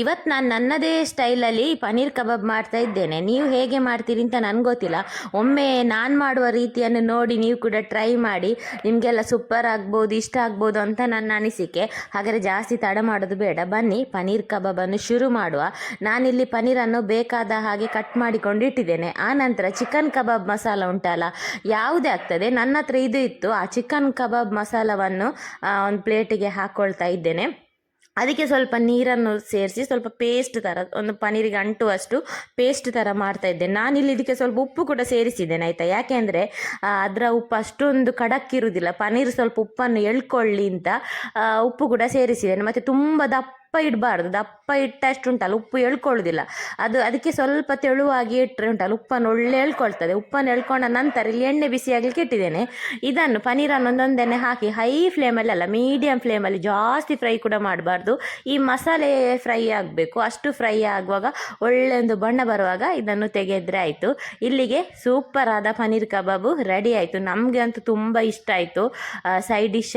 ಇವತ್ತು ನಾನು ನನ್ನದೇ ಸ್ಟೈಲಲ್ಲಿ ಪನ್ನೀರ್ ಕಬಾಬ್ ಮಾಡ್ತಾ ಇದ್ದೇನೆ. ನೀವು ಹೇಗೆ ಮಾಡ್ತೀರಿ ಅಂತ ನನಗೆ ಗೊತ್ತಿಲ್ಲ. ಒಮ್ಮೆ ನಾನು ಮಾಡುವ ರೀತಿಯನ್ನು ನೋಡಿ ನೀವು ಕೂಡ ಟ್ರೈ ಮಾಡಿ. ನಿಮಗೆಲ್ಲ ಸೂಪರ್ ಆಗ್ಬೋದು, ಇಷ್ಟ ಆಗ್ಬೋದು ಅಂತ ನನ್ನ ಅನಿಸಿಕೆ. ಹಾಗಾದರೆ ಜಾಸ್ತಿ ತಡ ಮಾಡೋದು ಬೇಡ. ಬನ್ನಿ ಪನ್ನೀರ್ ಕಬಾಬನ್ನು ಶುರು ಮಾಡುವ. ನಾನಿಲ್ಲಿ ಪನ್ನೀರನ್ನು ಬೇಕಾದ ಹಾಗೆ ಕಟ್ ಮಾಡಿಕೊಂಡು ಇಟ್ಟಿದ್ದೇನೆ. ಆ ನಂತರ ಚಿಕನ್ ಕಬಾಬ್ ಮಸಾಲ ಉಂಟಲ್ಲ, ಯಾವುದೇ ಆಗ್ತದೆ. ನನ್ನ ಹತ್ರ ಇದು ಇತ್ತು. ಆ ಚಿಕನ್ ಕಬಾಬ್ ಮಸಾಲವನ್ನು ಒಂದು ಪ್ಲೇಟಿಗೆ ಹಾಕ್ಕೊಳ್ತಾ ಇದ್ದೇನೆ. ಅದಕ್ಕೆ ಸ್ವಲ್ಪ ನೀರನ್ನು ಸೇರಿಸಿ ಸ್ವಲ್ಪ ಪೇಸ್ಟ್ ಥರ ಒಂದು ಪನೀರಿಗೆ ಅಂಟುವಷ್ಟು ಪೇಸ್ಟ್ ಥರ ಮಾಡ್ತಾ ಇದ್ದೆ. ನಾನಿಲ್ಲಿ ಇದಕ್ಕೆ ಸ್ವಲ್ಪ ಉಪ್ಪು ಕೂಡ ಸೇರಿಸಿದ್ದೇನೆ, ಆಯಿತಾ? ಯಾಕೆಂದರೆ ಅದರ ಉಪ್ಪು ಅಷ್ಟೊಂದು ಖಡಕ್ ಇರುವುದಿಲ್ಲ ಪನ್ನೀರ್ ಸ್ವಲ್ಪ ಉಪ್ಪನ್ನು ಎಳ್ಕೊಳ್ಳಿ ಅಂತ ಉಪ್ಪು ಕೂಡ ಸೇರಿಸಿದ್ದೇನೆ. ಮತ್ತು ತುಂಬ ದಪ್ಪ ಇಡಬಾರ್ದು, ದಪ್ಪ ಇಟ್ಟಷ್ಟು ಉಂಟಲ್ಲ, ಉಪ್ಪು ಎಳ್ಕೊಳ್ಳೋದಿಲ್ಲ. ಅದು ಅದಕ್ಕೆ ಸ್ವಲ್ಪ ತೆಳುವಾಗಿ ಇಟ್ಟರೆ ಉಂಟಲ್ಲ, ಉಪ್ಪನ್ನು ಒಳ್ಳೆ ಎಳ್ಕೊಳ್ತದೆ. ಉಪ್ಪನ್ನು ಎಳ್ಕೊಂಡ ನಂತರ ಇಲ್ಲಿ ಎಣ್ಣೆ ಬಿಸಿ ಆಗಲಿಕ್ಕೆ ಇಟ್ಟಿದ್ದೇನೆ. ಇದನ್ನು ಪನೀರನ್ನು ಒಂದೊಂದೆಣ್ಣೆ ಹಾಕಿ ಹೈ ಫ್ಲೇಮಲ್ಲಿ ಅಲ್ಲ ಮೀಡಿಯಂ ಫ್ಲೇಮಲ್ಲಿ ಜಾಸ್ತಿ ಫ್ರೈ ಕೂಡ ಮಾಡಬಾರ್ದು. ಈ ಮಸಾಲೆ ಫ್ರೈ ಆಗಬೇಕು. ಅಷ್ಟು ಫ್ರೈ ಆಗುವಾಗ ಒಳ್ಳೆ ಒಂದು ಬಣ್ಣ ಬರುವಾಗ ಇದನ್ನು ತೆಗೆದ್ರೆ ಆಯಿತು. ಇಲ್ಲಿಗೆ ಸೂಪರ್ ಆದ ಪನ್ನೀರ್ ಕಬಾಬು ರೆಡಿ ಆಯಿತು. ನಮಗೆ ಅಂತೂ ತುಂಬ ಇಷ್ಟ ಆಯಿತು. Side dish